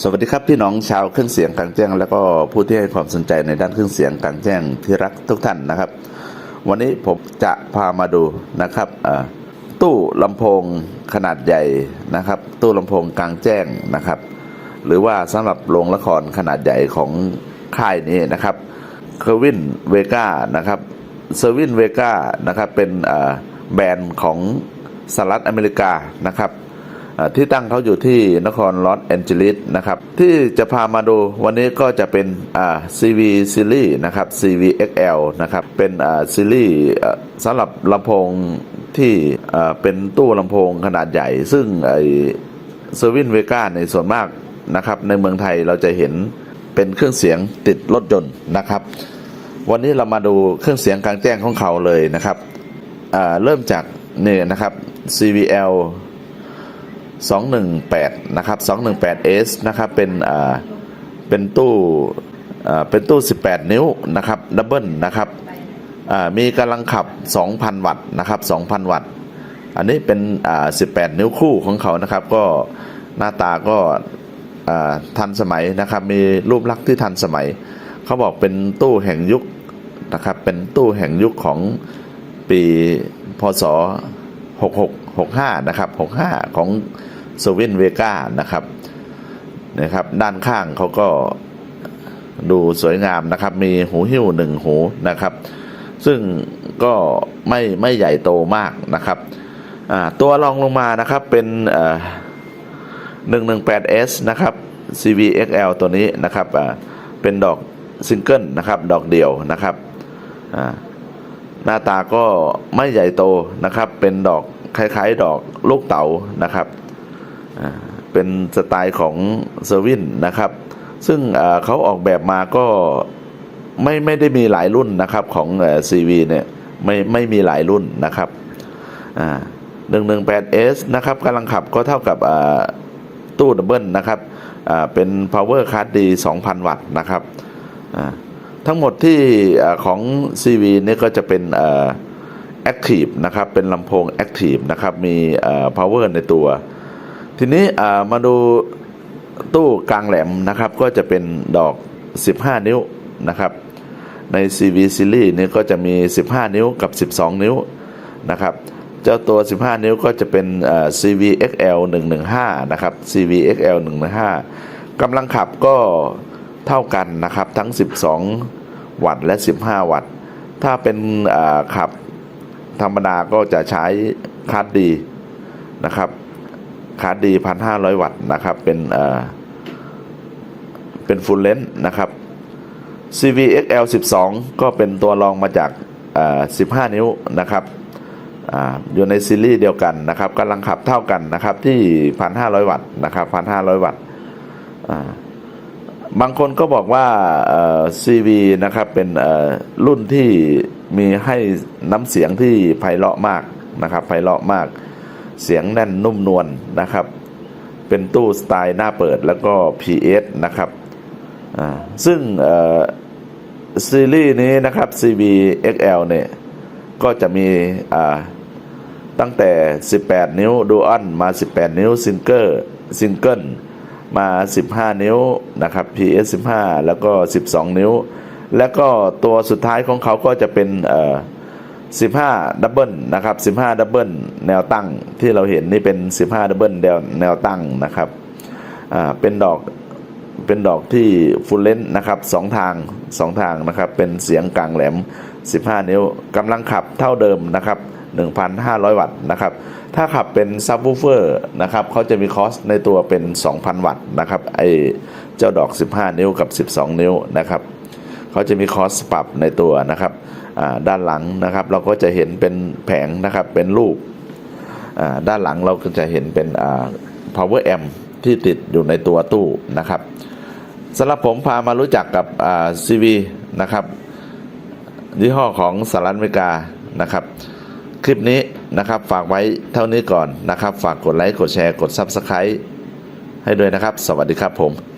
สวัสดีครับพี่น้องชาวเครื่องเสียงกลางแจ้ง แล้วก็ผู้ที่ให้ความสนใจในด้านเครื่องเสียงกลางแจ้งที่รักทุกท่านนะครับ วันนี้ผมจะพามาดูนะครับตู้ลำโพงขนาดใหญ่นะครับ ตู้ลำโพงกลางแจ้งนะครับ หรือว่าสำหรับโรงละครขนาดใหญ่ของค่ายนี้นะครับเคอร์วินเวกานะครับเซอร์วินเวกานะครับเป็นแบรนด์ของสหรัฐอเมริกานะครับ ที่ตั้งเขาอยู่ที่นครลอสแอนเจลิสนะครับที่จะพามาดูวันนี้ก็จะเป็นอ่า CV Series นะครับ CV XL นะครับเป็นอ่าซีรีส์สำหรับลำโพงที่เอ่อเป็นตู้ลำโพงขนาดใหญ่ ซึ่งไอเซอร์วินเวกาในส่วนมากนะครับในเมืองไทยเราจะเห็นเป็นเครื่องเสียงติดรถยนต์นะครับ วันนี้เรามาดูเครื่องเสียงกลางแจ้งของเขาเลยนะครับเริ่มจากนี่นะครับ CVL 218 นะครับ 218S นะครับ เป็นอ่าเป็นตู้อ่าเป็นตู้ 18 นิ้วนะครับดับเบิลนะครับอ่ามีกำลังขับ 2,000 วัตต์นะครับ 2,000 วัตต์ อันนี้เป็นอ่า18 นิ้วคู่ของเขานะครับ ก็หน้าตาก็อ่าทันสมัยนะครับ มีรูปลักษณ์ที่ทันสมัย เขาบอกเป็นตู้แห่งยุคนะครับ เป็นตู้แห่งยุคของปีพศ66 65 นะครับ 65 ของ โซเวียนเวก้านะครับนะครับ ด้านข้างเขาก็ดูสวยงามนะครับ มีหูหิ้วหนึ่งหูนะครับ ซึ่งก็ไม่ไม่ใหญ่โตมากนะครับ ตัวรองลงมานะครับเป็นเอ่อ 118S นะครับ CVXL ตัวนี้นะครับเป็นดอกซิงเกิลนะครับ ดอกเดี่ยวนะครับหน้าตาก็ไม่ใหญ่โตนะครับ เป็นดอกคล้ายๆ ดอกลูกเต๋านะครับ เป็นสไตล์ของเซอร์วินนะครับ ซึ่งเขาออกแบบมาก็ไม่ไม่ได้มีหลายรุ่นนะครับของเอ่อ CV เนี่ยไม่ไม่มีหลายรุ่นนะครับอ่า 118S นะครับกำลังขับก็เท่ากับตู้ดับเบิลนะครับเป็น power card D 2,000 วัตต์นะครับทั้งหมดที่อ่าของ CV นี่ก็จะเป็นอ่า active นะครับ เป็นลำโพง active นะครับ มี power ในตัว ทีนี้มาดูตู้กลางแหลมนะครับ ก็จะเป็นดอก 15 นิ้วนะครับ ใน CV Series นี่ก็จะมี 15 นิ้วกับ 12 นิ้วนะครับเจ้าตัว 15 นิ้วก็จะเป็น CVXL 115 นะครับ CVXL 115กำลังขับก็เท่ากันนะครับ ทั้ง 12 วัตต์และ 15 วัตต์ ถ้าเป็นขับธรรมดาก็จะใช้คาร์ดดีนะครับ คาร์ดดี1,500วัตต์นะครับ เป็นเอ่อเป็นฟูลเลนส์นะครับ CVXL 12 ก็เป็นตัวรองมาจากเอ่อ15 นิ้วนะครับอ่าอยู่ในซีรีส์เดียวกันนะครับกำลังขับเท่ากันนะครับที่ 1,500 วัตต์นะครับ 1,500 วัตต์อ่าบางคนก็บอกว่าเอ่อ CV นะครับเป็นเอ่อรุ่นที่มีให้น้ำเสียงที่ไพเราะมากนะครับไพเราะมาก เสียงแน่นนุ่มนวลนะครับ เป็นตู้สไตล์หน้าเปิดแล้วก็ PS นะครับซึ่งซีรีส์นี้นะครับ CV XL เนี่ย ก็จะมีตั้งแต่ 18 นิ้วดูอันมา 18 นิ้วซิงเกิลซิงเกิลมา 15 นิ้วนะครับ PS 15 แล้วก็ 12 นิ้ว แล้วก็ตัวสุดท้ายของเขาก็จะเป็นเอ่อ 15ดับเบิลนะครับ15ดับเบิลแนวตั้งที่เราเห็นนี่เป็น 15ดับเบิลแนวแนวตั้งนะครับอ่าเป็นดอกเป็นดอกที่ฟูลเลนนะครับสองทางสองทางนะครับเป็นเสียงกลางแหลม 15 นิ้วกำลังขับเท่าเดิมนะครับ 1,500 วัตต์นะครับถ้าขับเป็นซับวูเฟอร์นะครับเขาจะมีคอสในตัวเป็น 2,000 วัตต์นะครับไอเจ้าดอก 15 นิ้วกับ 12 นิ้วนะครับเขาจะมีคอสปรับในตัวนะครับ ด้านหลังนะครับ เราก็จะเห็นเป็นแผงนะครับเป็นรูปด้านหลังเราก็จะเห็นเป็น power amp ที่ติดอยู่ในตัวตู้นะครับสำหรับผมพามารู้จักกับ CV นะครับยี่ห้อของสหรัฐอเมริกานะครับ คลิปนี้นะครับฝากไว้เท่านี้ก่อนนะครับ ฝากกดไลค์กดแชร์กด Subscribe ให้ด้วยนะครับ สวัสดีครับผม